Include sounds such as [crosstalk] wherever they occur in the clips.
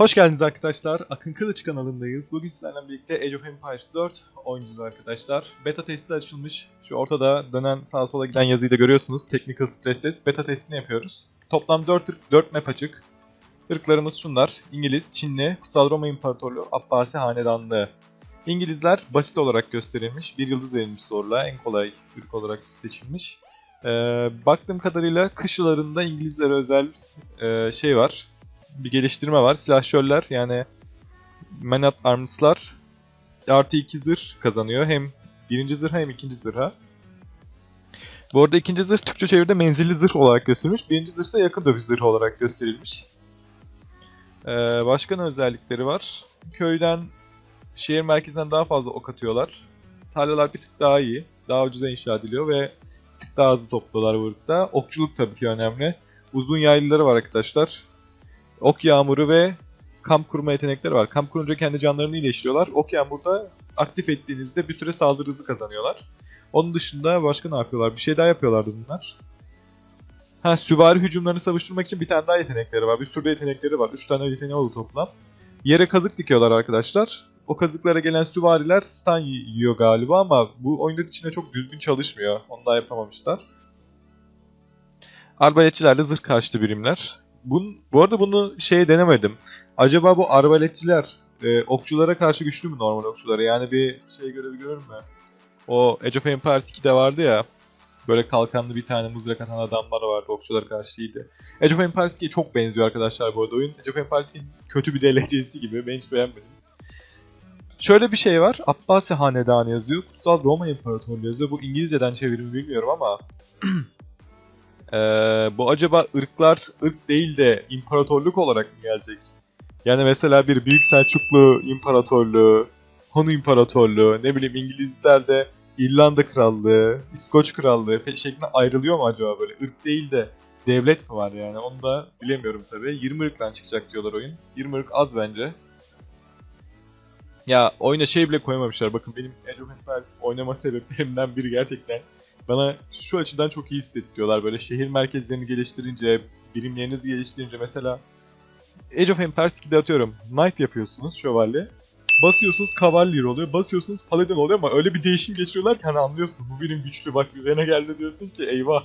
Hoş geldiniz arkadaşlar. Akın Kılıç kanalındayız. Bugün sizlerle birlikte Age of Empires 4 oynayacağız arkadaşlar. Beta testi açılmış. Şu ortada dönen sağa sola giden yazıyı da görüyorsunuz. Technical Stress Test. Beta testini yapıyoruz. Toplam 4, ırk, 4 map açık. Irklarımız şunlar. İngiliz, Çinli, Kutsal Roma İmparatorluğu, Abbasi Hanedanlığı. İngilizler basit olarak gösterilmiş. Bir yıldız verilmiş zorla. En kolay ırk olarak seçilmiş. Ee, baktığım kadarıyla kışlarında İngilizlere özel e, şey var bir geliştirme var. Silahşörler yani Man at Arms'lar artı 2 zırh kazanıyor. Hem birinci zırha hem ikinci zırha. Bu arada ikinci zırh Türkçe çeviride menzilli zırh olarak gösterilmiş. Birinci zırh ise yakın dövüş zırhı olarak gösterilmiş. Ee, başka ne özellikleri var? Köyden, şehir merkezinden daha fazla ok atıyorlar. Tarlalar bir tık daha iyi. Daha ucuza inşa ediliyor ve bir tık daha hızlı topluyorlar bu ırkta. Okçuluk tabii ki önemli. Uzun yaylıları var arkadaşlar ok yağmuru ve kamp kurma yetenekleri var. Kamp kurunca kendi canlarını iyileştiriyorlar. Ok yağmurda aktif ettiğinizde bir süre saldırı hızı kazanıyorlar. Onun dışında başka ne yapıyorlar? Bir şey daha yapıyorlardı bunlar. Ha süvari hücumlarını savuşturmak için bir tane daha yetenekleri var. Bir sürü yetenekleri var. 3 tane yeteneği oldu toplam. Yere kazık dikiyorlar arkadaşlar. O kazıklara gelen süvariler stun yiyor galiba ama bu oyunun içinde çok düzgün çalışmıyor. Onu da yapamamışlar. Arbaletçiler de zırh karşıtı birimler. Bun, bu arada bunu şey denemedim. Acaba bu arbaletçiler e, okçulara karşı güçlü mü normal okçulara? Yani bir şey görevi görür mü? O Age of Empires 2'de vardı ya. Böyle kalkanlı bir tane mızrak atan adamlar vardı okçulara karşı iyiydi. Age of Empires 2'ye çok benziyor arkadaşlar bu arada oyun. Age of Empires 2'nin kötü bir DLC'si gibi. Ben hiç beğenmedim. Şöyle bir şey var. Abbasi Hanedanı yazıyor. Kutsal Roma İmparatorluğu yazıyor. Bu İngilizceden çevirimi bilmiyorum ama [clears throat] ee, bu acaba ırklar ırk değil de imparatorluk olarak mı gelecek? Yani mesela bir Büyük Selçuklu İmparatorluğu, Hun İmparatorluğu, ne bileyim İngilizler'de İrlanda Krallığı, İskoç Krallığı şeklinde ayrılıyor mu acaba böyle? ırk değil de devlet mi var yani? Onu da bilemiyorum tabii. 20 ırktan çıkacak diyorlar oyun. 20 ırk az bence. Ya oyuna şey bile koymamışlar. Bakın benim Age of Empires oynama [laughs] sebeplerimden biri gerçekten bana şu açıdan çok iyi hissettiriyorlar. Böyle şehir merkezlerini geliştirince, birimlerinizi geliştirince mesela Age of Empires 2'de atıyorum. Knight yapıyorsunuz şövalye. Basıyorsunuz Cavalier oluyor. Basıyorsunuz Paladin oluyor ama öyle bir değişim geçiriyorlar ki hani anlıyorsun. Bu birim güçlü bak üzerine geldi diyorsun ki eyvah.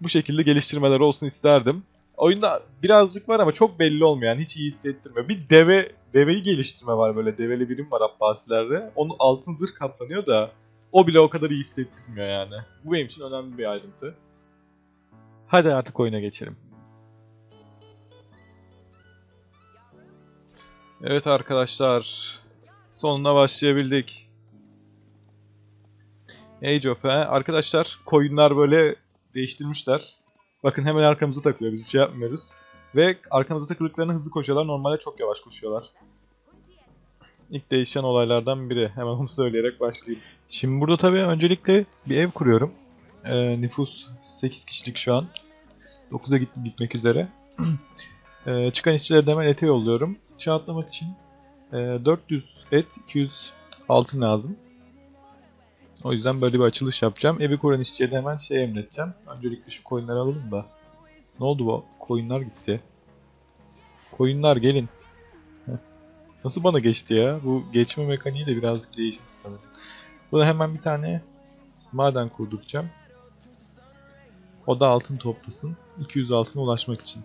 Bu şekilde geliştirmeler olsun isterdim. Oyunda birazcık var ama çok belli olmuyor yani hiç iyi hissettirmiyor. Bir deve deveyi geliştirme var böyle develi birim var Abbasilerde. Onun altın zırh kaplanıyor da o bile o kadar iyi hissettirmiyor yani. Bu benim için önemli bir ayrıntı. Hadi artık oyuna geçelim. Evet arkadaşlar. Sonuna başlayabildik. Age of. Arkadaşlar koyunlar böyle değiştirmişler. Bakın hemen arkamıza takılıyor. Biz bir şey yapmıyoruz. Ve arkamıza takıldıklarında hızlı koşuyorlar. Normalde çok yavaş koşuyorlar. İlk değişen olaylardan biri. Hemen onu söyleyerek başlayayım. Şimdi burada tabii öncelikle bir ev kuruyorum. Ee, nüfus 8 kişilik şu an. 9'a git gitmek üzere. [clears throat] Ee, çıkan işçileri de hemen ete yolluyorum. Çağ atlamak için e, 400 et, 200 altın lazım. O yüzden böyle bir açılış yapacağım. Evi kuran işçileri hemen şey emredeceğim. Öncelikle şu koyunları alalım da. Ne oldu bu? Koyunlar gitti. Koyunlar gelin. Nasıl bana geçti ya? Bu geçme mekaniği de birazcık değişmiş sanırım. Buna hemen bir tane maden kurduracağım. O da altın toplasın. 200 altına ulaşmak için.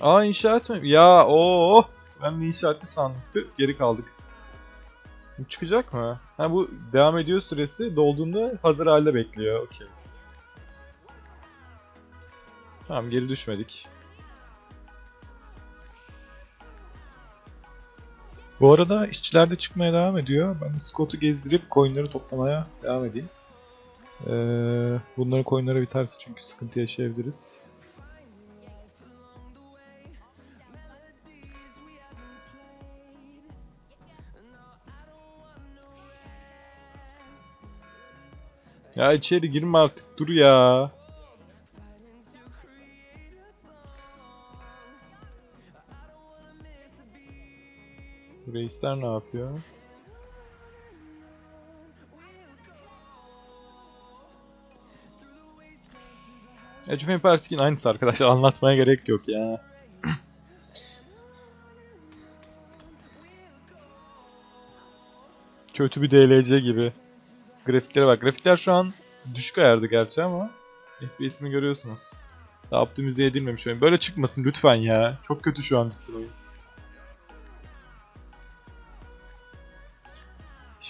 Aa inşaat mı? Ya o ben de inşaatı sandım. Geri kaldık. Çıkacak mı? Ha bu devam ediyor süresi dolduğunda hazır halde bekliyor. Okey. Tamam geri düşmedik. Bu arada işçiler de çıkmaya devam ediyor. Ben de Scott'u gezdirip coinleri toplamaya devam edeyim. Ee, bunların coinleri biterse çünkü sıkıntı yaşayabiliriz. Ya içeri girme artık dur ya. Reisler ne yapıyor? Age of Empires 2'nin aynısı arkadaşlar anlatmaya gerek yok ya. [clears throat] Kötü bir DLC gibi. Grafiklere bak. Grafikler şu an düşük ayardı gerçi ama FPS'ini görüyorsunuz. Daha optimize edilmemiş oyun. Böyle çıkmasın lütfen ya. Çok kötü şu an cidden oyun.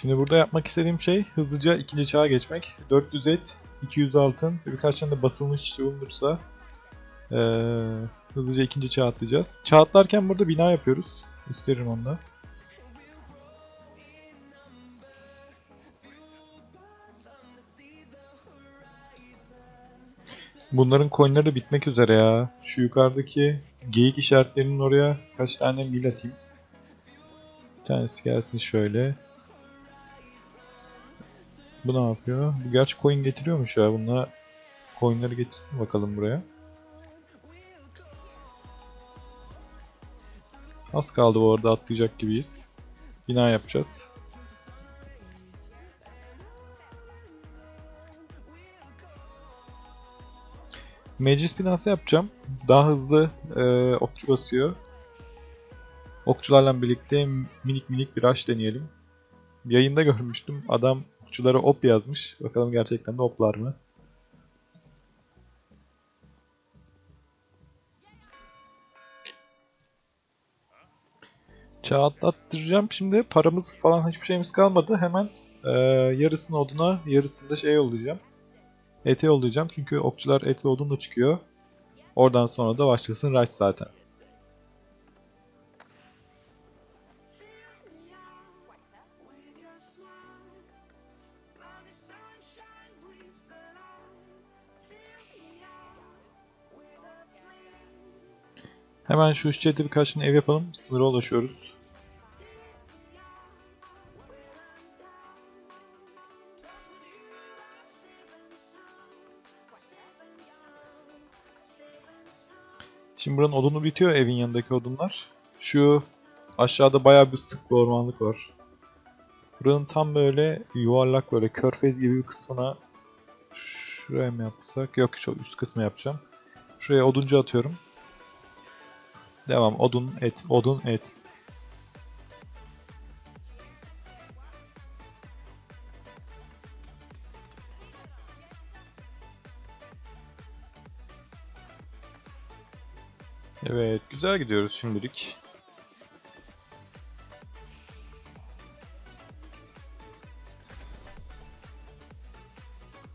Şimdi burada yapmak istediğim şey hızlıca ikinci çağa geçmek. 400 et, 200 altın ve birkaç tane de basılmış bulunursa eee, hızlıca ikinci çağa atlayacağız. Çağ atlarken burada bina yapıyoruz. Gösteririm onu. Bunların coinleri bitmek üzere ya. Şu yukarıdaki geyik işaretlerinin oraya kaç tane mil atayım. Bir tanesi gelsin şöyle. Bu ne yapıyor? Bu gerçi coin getiriyormuş ya. Bununla coinleri getirsin bakalım buraya. Az kaldı bu arada atlayacak gibiyiz. Bina yapacağız. Meclis binası yapacağım. Daha hızlı e, okçu basıyor. Okçularla birlikte minik minik bir rush deneyelim. Yayında [laughs] görmüştüm. Adam okçulara op yazmış. Bakalım gerçekten de oplar mı? Çağ. Şimdi paramız falan hiçbir şeyimiz kalmadı. Hemen e, yarısını oduna, yarısını da şey yollayacağım. Ete yollayacağım çünkü okçular et ve odunla çıkıyor. Oradan sonra da başlasın rush zaten. Hemen şu üççede birkaç tane ev yapalım. Sınıra ulaşıyoruz. Şimdi buranın odunu bitiyor evin yanındaki odunlar. Şu aşağıda bayağı bir sık bir ormanlık var. Buranın tam böyle yuvarlak böyle körfez gibi bir kısmına şuraya mı yapsak? Yok şu üst kısmı yapacağım. Şuraya oduncu atıyorum. Devam. Odun, et, odun, et. Evet, güzel gidiyoruz şimdilik.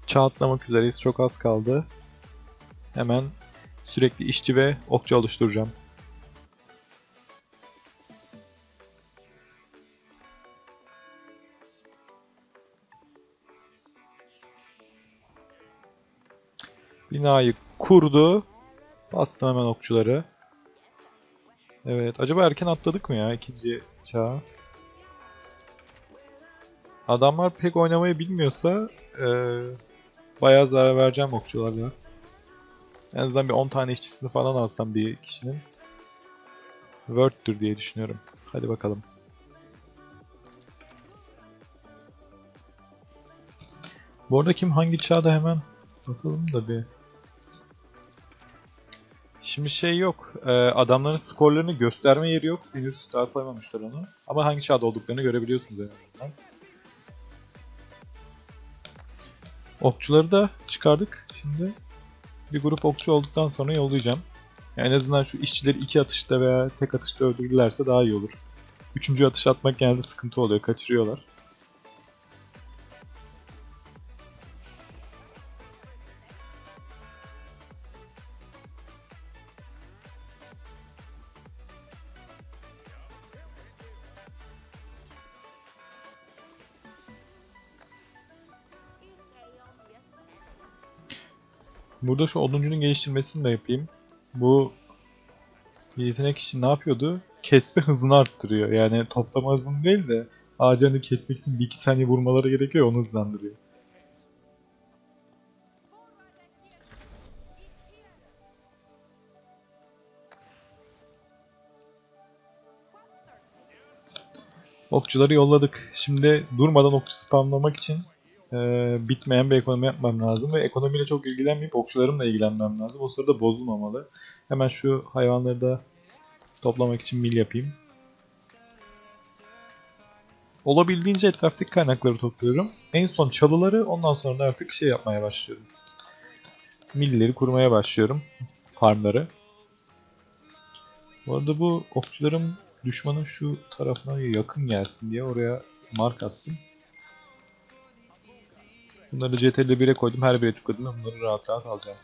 Çağ atlamak üzereyiz. Çok az kaldı. Hemen sürekli işçi ve okçu oluşturacağım. Binayı kurdu. Bastım hemen okçuları. Evet. Acaba erken atladık mı ya ikinci çağa? Adamlar pek oynamayı bilmiyorsa eee bayağı zarar vereceğim okçularla. En azından bir 10 tane işçisini falan alsam bir kişinin. Word'tür diye düşünüyorum. Hadi bakalım. Bu arada kim hangi çağda hemen bakalım da bir. Şimdi şey yok. e, adamların skorlarını gösterme yeri yok. Henüz daha koymamışlar onu. Ama hangi çağda olduklarını görebiliyorsunuz en azından. Okçuları da çıkardık. Şimdi bir grup okçu olduktan sonra yollayacağım. Yani en azından şu işçileri iki atışta veya tek atışta öldürürlerse daha iyi olur. Üçüncü atış atmak genelde sıkıntı oluyor. Kaçırıyorlar. Burada şu oduncunun geliştirmesini de yapayım. Bu yetenek için ne yapıyordu? Kesme hızını arttırıyor. Yani toplama hızını değil de ağacını kesmek için 1-2 saniye vurmaları gerekiyor onu hızlandırıyor. Okçuları yolladık. Şimdi durmadan okçu spamlamak için Ee, bitmeyen bir ekonomi yapmam lazım ve ekonomiyle çok ilgilenmeyip okçularımla ilgilenmem lazım. O sırada bozulmamalı. Hemen şu hayvanları da toplamak için mil yapayım. Olabildiğince etraftaki kaynakları topluyorum. En son çalıları ondan sonra da artık şey yapmaya başlıyorum. Milleri kurmaya başlıyorum. Farmları. Bu arada bu okçularım düşmanın şu tarafına yakın gelsin diye oraya mark attım. Bunları CTRL 1'e koydum. Her bire tıkladım. Bunları rahat rahat alacağım.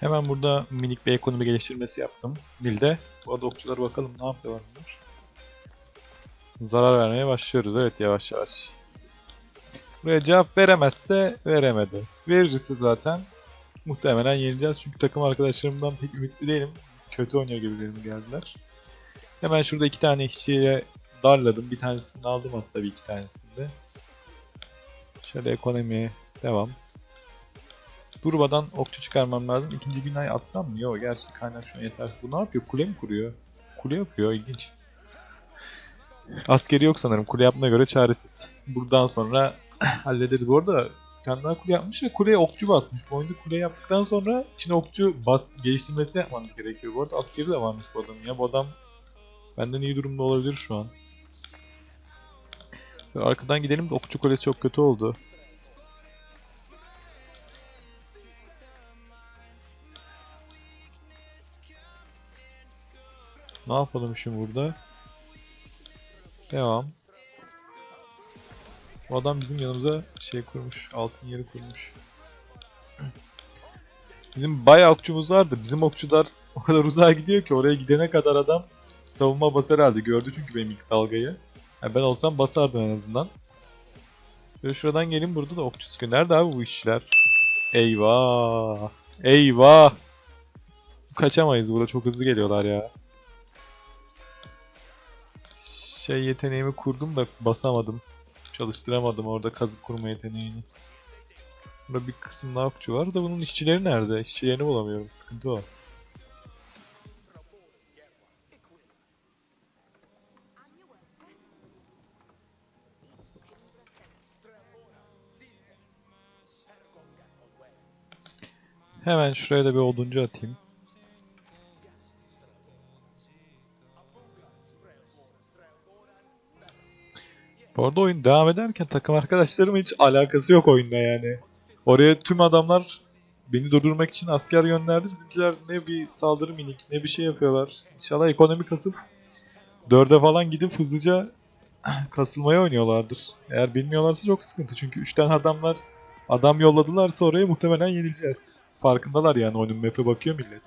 Hemen burada minik bir ekonomi geliştirmesi yaptım. Nil'de. Bu arada okçulara bakalım ne yapıyorlar. Zarar vermeye başlıyoruz evet yavaş yavaş. Buraya cevap veremezse veremedi. Verirse zaten muhtemelen yeneceğiz. Çünkü takım arkadaşlarımdan pek ümitli değilim. Kötü oynuyor gibilerine geldiler. Hemen şurada iki tane işçiye darladım. Bir tanesini aldım hatta bir iki tanesini de. Şöyle ekonomiye devam. Durmadan okçu çıkarmam lazım. İkinci binayı atsam mı? Yok gerçi kaynak şu an yetersiz. Bu ne yapıyor? Kule mi kuruyor? Kule yapıyor ilginç. Askeri yok sanırım. Kule yapmaya göre çaresiz. Buradan sonra hallederiz. Bu arada bir daha kule yapmış ve kuleye okçu basmış. Bu oyunda kule yaptıktan sonra içine okçu bas geliştirmesini yapmamız gerekiyor. Bu arada askeri de varmış bu adamın ya. Bu adam benden iyi durumda olabilir şu an. Arkadan gidelim de okçu kulesi çok kötü oldu. Ne yapalım şimdi burada? Devam. Bu adam bizim yanımıza şey kurmuş, altın yeri kurmuş. Bizim bayağı okçumuz vardı. Bizim okçular [laughs] o kadar uzağa gidiyor ki oraya gidene kadar adam savunma basar herhalde. Gördü çünkü benim ilk dalgayı. Yani ben olsam basardım en azından. Şöyle şuradan gelin burada da okçu sıkıyor. Nerede abi bu işçiler? Eyvah! Eyvah! Kaçamayız burada çok hızlı geliyorlar ya şey yeteneğimi kurdum da basamadım. Çalıştıramadım orada kazık kurma yeteneğini. Burada bir kısım okçu var da bunun işçileri nerede? İşçilerini bulamıyorum. Sıkıntı o. Hemen şuraya da bir oduncu atayım. Bu arada oyun devam ederken takım arkadaşlarım hiç alakası yok oyunda yani. Oraya tüm adamlar beni durdurmak için asker gönderdi. Bizimkiler ne bir saldırı minik ne bir şey yapıyorlar. İnşallah ekonomi kasıp dörde falan gidip hızlıca [clears throat] kasılmaya oynuyorlardır. Eğer bilmiyorlarsa çok sıkıntı. Çünkü 3 tane adamlar adam yolladılarsa oraya muhtemelen yenileceğiz. Farkındalar yani oyunun map'e bakıyor millet.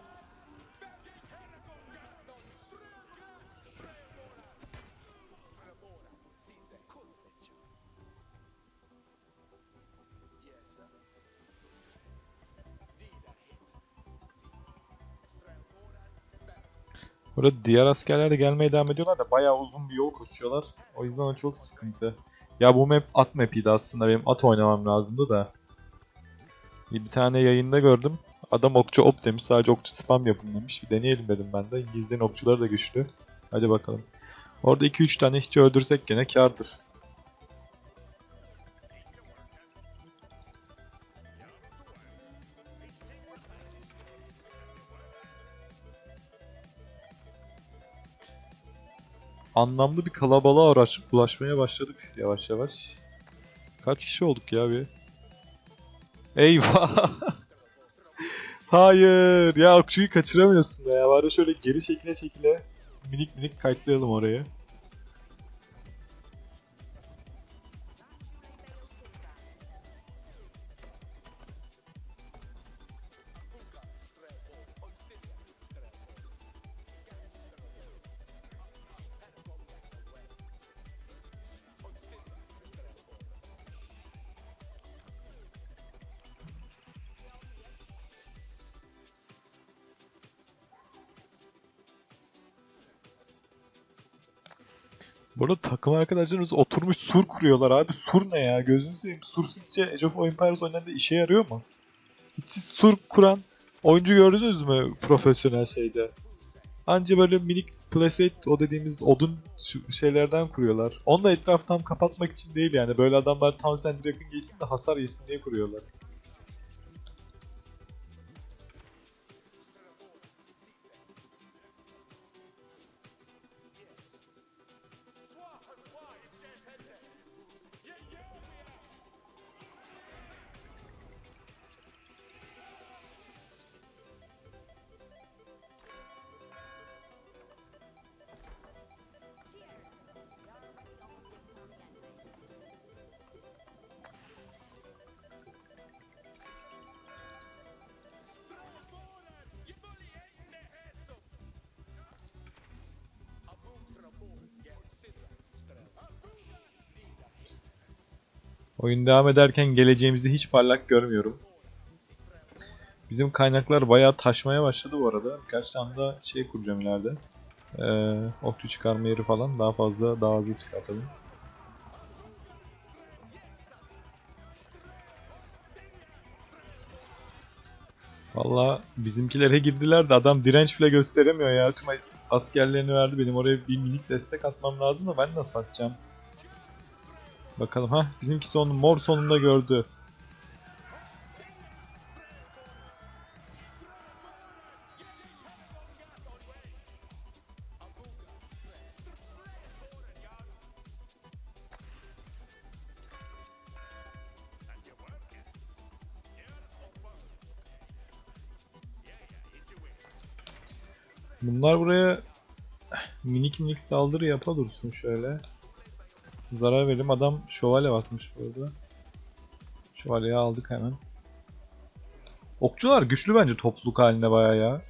Burada diğer askerler de gelmeye devam ediyorlar da bayağı uzun bir yol koşuyorlar. O yüzden o çok sıkıntı. Ya bu map at map'iydi aslında. Benim at oynamam lazımdı da. Bir tane yayında gördüm. Adam okçu op demiş. Sadece okçu spam yapın demiş. Bir deneyelim dedim ben de. İngilizlerin okçuları da güçlü. Hadi bakalım. Orada 2-3 tane işçi öldürsek gene kardır. Anlamlı bir kalabalığa uğraş, ulaşmaya başladık yavaş yavaş. Kaç kişi olduk ya bir? Eyvah! [laughs] Hayır! Ya okçuyu kaçıramıyorsun da ya. Bari şöyle geri çekile çekile minik minik kayıtlayalım orayı. Takım arkadaşlarımız oturmuş sur kuruyorlar abi. Sur ne ya? Gözünü seveyim. Sur sizce Age of Empires oynarında işe yarıyor mu? Siz sur kuran oyuncu gördünüz mü profesyonel şeyde? Anca böyle minik playset o dediğimiz odun şeylerden kuruyorlar. Onu da etrafı tam kapatmak için değil yani. Böyle adamlar Towns and Dragon giysin de hasar yesin diye kuruyorlar. Oyun devam ederken geleceğimizi hiç parlak görmüyorum. Bizim kaynaklar bayağı taşmaya başladı bu arada. Birkaç tane daha şey kuracağım ileride. Ee, okçu çıkarma yeri falan daha fazla daha hızlı çıkartalım. Valla bizimkilere girdiler de adam direnç bile gösteremiyor ya. Tüm askerlerini verdi. Benim oraya bir minik destek atmam lazım da ben nasıl atacağım? Bakalım ha bizimki son mor sonunda gördü. Bunlar buraya minik minik saldırı yapa dursun şöyle. Zarar verim adam şövalye basmış burada. Şövalyeyi aldık hemen. Okçular güçlü bence topluluk halinde baya ya.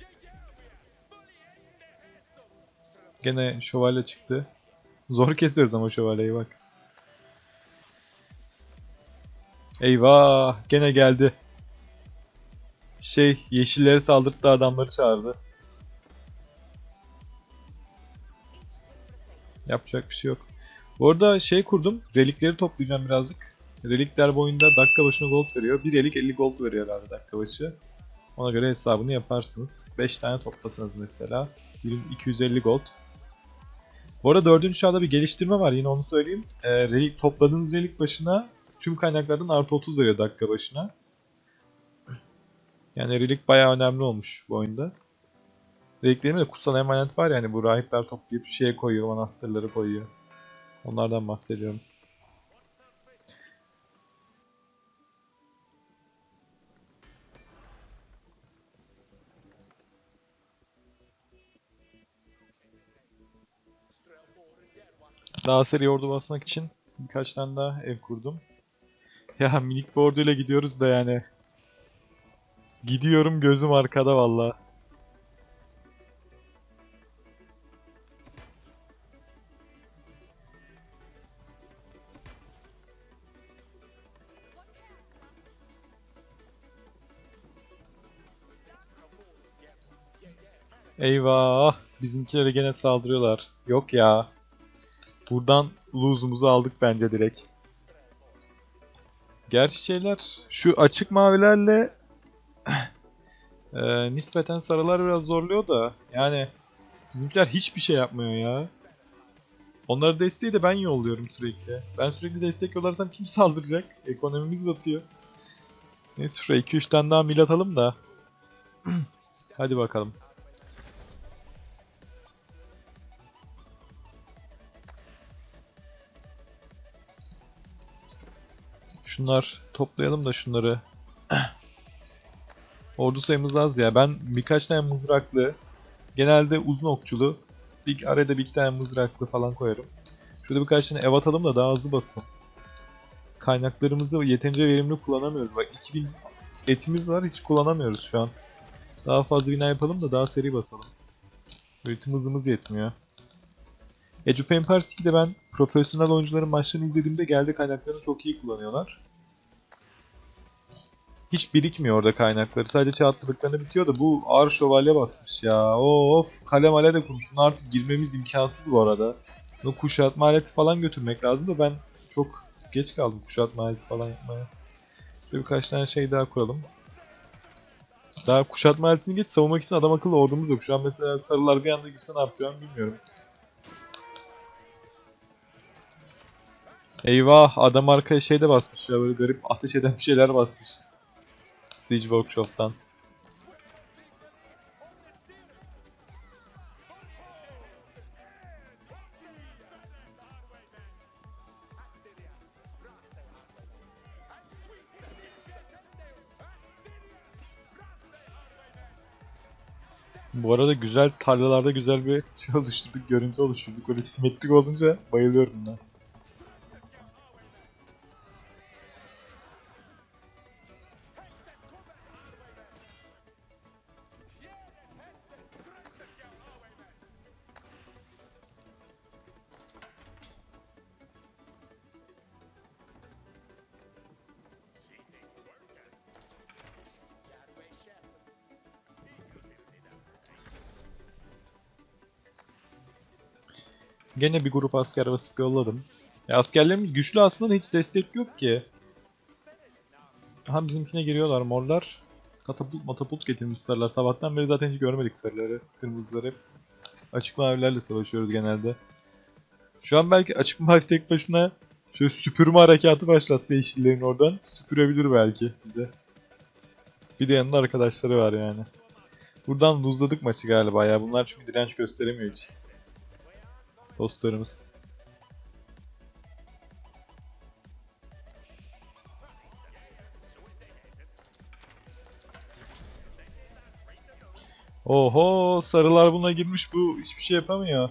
Gene şövalye çıktı. Zor kesiyoruz ama şövalyeyi bak. Eyvah gene geldi. Şey yeşilleri saldırttı adamları çağırdı. Yapacak bir şey yok. Bu arada şey kurdum. Relikleri toplayacağım birazcık. Relikler boyunda dakika başına gold veriyor. Bir relik 50 gold veriyor herhalde dakika başı. Ona göre hesabını yaparsınız. 5 tane toplasanız mesela. Birim 250 gold. Bu arada 4. çağda bir geliştirme var yine onu söyleyeyim. Ee, relik, topladığınız relik başına tüm kaynaklardan artı 30 veriyor dakika başına. Yani relik bayağı önemli olmuş bu oyunda. Reliklerimde de kutsal emanet var yani bu rahipler toplayıp şeye koyuyor, manastırları koyuyor. Onlardan bahsediyorum. Daha seri ordu basmak için birkaç tane daha ev kurdum. Ya minik bir orduyla gidiyoruz da yani. Gidiyorum gözüm arkada valla. Eyvah! Bizimkilere gene saldırıyorlar. Yok ya. Buradan lose'umuzu aldık bence direkt. Gerçi şeyler şu açık mavilerle [clears throat] eee, nispeten sarılar biraz zorluyor da yani bizimkiler hiçbir şey yapmıyor ya. Onları desteği de ben yolluyorum sürekli. Ben sürekli destek yollarsam kim saldıracak? Ekonomimiz batıyor. Neyse şuraya 2-3 tane daha mil atalım da. [clears throat] Hadi bakalım. Şunlar toplayalım da şunları. Ordu sayımız az ya. Ben birkaç tane mızraklı, genelde uzun okçulu, bir arada bir iki tane mızraklı falan koyarım. Şurada birkaç tane ev atalım da daha hızlı basalım. Kaynaklarımızı yeterince verimli kullanamıyoruz. Bak 2000 etimiz var hiç kullanamıyoruz şu an. Daha fazla bina yapalım da daha seri basalım. Üretim hızımız yetmiyor. Age of Empires 2'de ben profesyonel oyuncuların maçlarını izlediğimde geldi kaynaklarını çok iyi kullanıyorlar. Hiç birikmiyor orada kaynakları. Sadece çağatladıklarında bitiyor da bu ağır şövalye basmış ya. Of kale male de kurmuş. Buna artık girmemiz imkansız bu arada. Bu kuşatma aleti falan götürmek lazım da ben çok geç kaldım kuşatma aleti falan yapmaya. Şöyle birkaç tane şey daha kuralım. Daha kuşatma aletini geç savunmak için adam akıllı ordumuz yok. Şu an mesela sarılar bir anda girse ne yapacağım bilmiyorum. Eyvah adam arkaya şeyde basmış ya böyle garip ateş eden bir şeyler basmış. Siege Workshop'tan. Bu arada güzel tarlalarda güzel bir şey oluşturduk, görüntü oluşturduk. Böyle simetrik olunca bayılıyorum ben. Gene bir grup asker basıp yolladım. Ya askerlerimiz güçlü aslında da hiç destek yok ki. Aha bizimkine giriyorlar morlar. Katapult matapult getirmiş sarılar. Sabahtan beri zaten hiç görmedik sarıları. Kırmızıları açık mavilerle savaşıyoruz genelde. Şu an belki açık mavi tek başına şöyle süpürme harekatı başlattı yeşillerin oradan. Süpürebilir belki bize. Bir de yanında arkadaşları var yani. Buradan luzladık maçı galiba ya. Bunlar çünkü direnç gösteremiyor hiç. Dostlarımız. Oho sarılar buna girmiş bu hiçbir şey yapamıyor.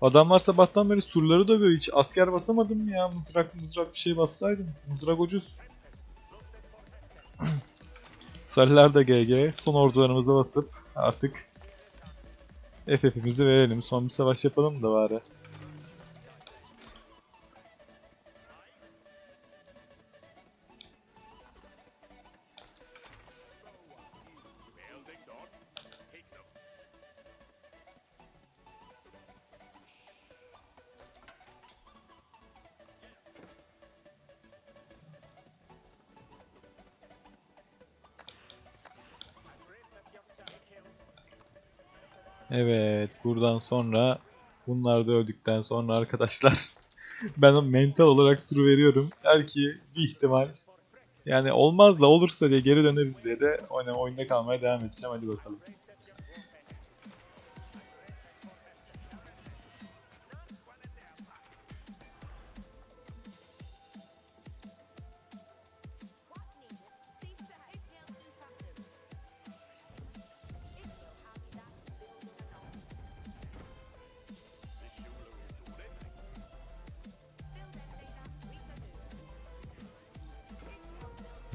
Adamlar sabahtan beri surları dövüyor hiç asker basamadım mı ya mızrak mızrak bir şey bassaydım. Mızrak ucuz. [clears throat] Sarılar da GG son ordularımıza basıp artık FF'imizi verelim son bir savaş yapalım da bari. Evet, buradan sonra bunlar da öldükten sonra arkadaşlar [laughs] ben mental olarak suru veriyorum. Belki bir ihtimal yani olmaz da olursa diye geri döneriz diye de oyna, oyunda kalmaya devam edeceğim. Hadi bakalım.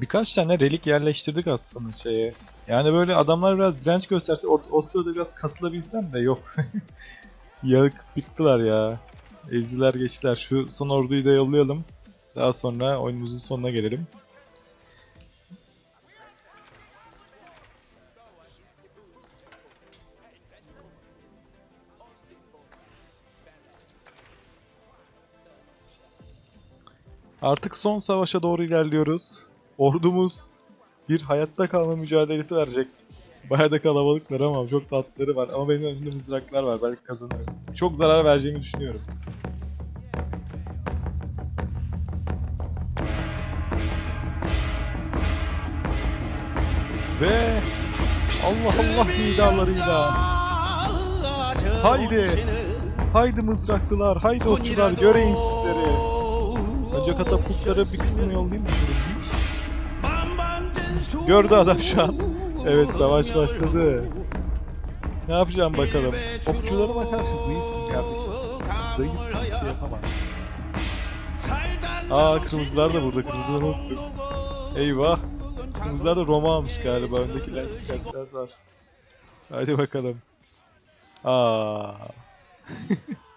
Birkaç tane relik yerleştirdik aslında şeye. Yani böyle adamlar biraz direnç gösterse o, o sırada biraz kasılabilsem de yok. [laughs] Yakıp bittiler ya. Ezdiler geçtiler. Şu son orduyu da yollayalım. Daha sonra oyunumuzun sonuna gelelim. Artık son savaşa doğru ilerliyoruz. Ordumuz bir hayatta kalma mücadelesi verecek. Bayağı da kalabalıklar ama çok tatlıları var. Ama benim önümde mızraklar var. Belki kazanırım. Çok zarar vereceğimi düşünüyorum. Ve Allah Allah nidalarıyla Haydi. Haydi mızraklılar, haydi okçular göreyim sizleri. Önce katapultları bir kısmını yollayayım mı? Gördü adam şu an. Evet savaş başladı. Ne yapacağım bakalım. Okçularıma karşı zayıfsın kardeşim. Zayıf bir şey yapamam. Aa kırmızılar da burada. Kırmızıları unuttuk. Eyvah. Kırmızılar da Roma almış galiba. Öndeki lens kartlar var. Hadi bakalım. Aa. [laughs]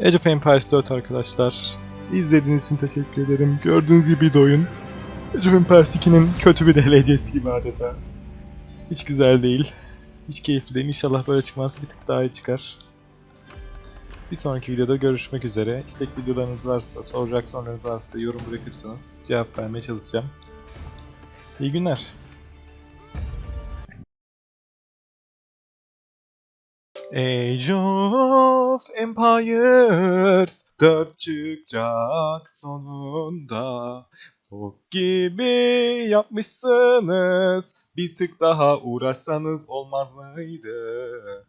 Age of Empires 4 arkadaşlar. İzlediğiniz için teşekkür ederim. Gördüğünüz gibi bir oyun. Age of Empires 2'nin kötü bir DLC'si gibi adeta. Hiç güzel değil. Hiç keyifli değil. İnşallah böyle çıkmaz. Bir tık daha iyi çıkar. Bir sonraki videoda görüşmek üzere. İstek videolarınız varsa, soracak sorularınız varsa yorum bırakırsanız cevap vermeye çalışacağım. İyi günler. Age of Empires 4 çıkacak sonunda. Bok gibi yapmışsınız. Bir tık daha uğraşsanız olmaz mıydı?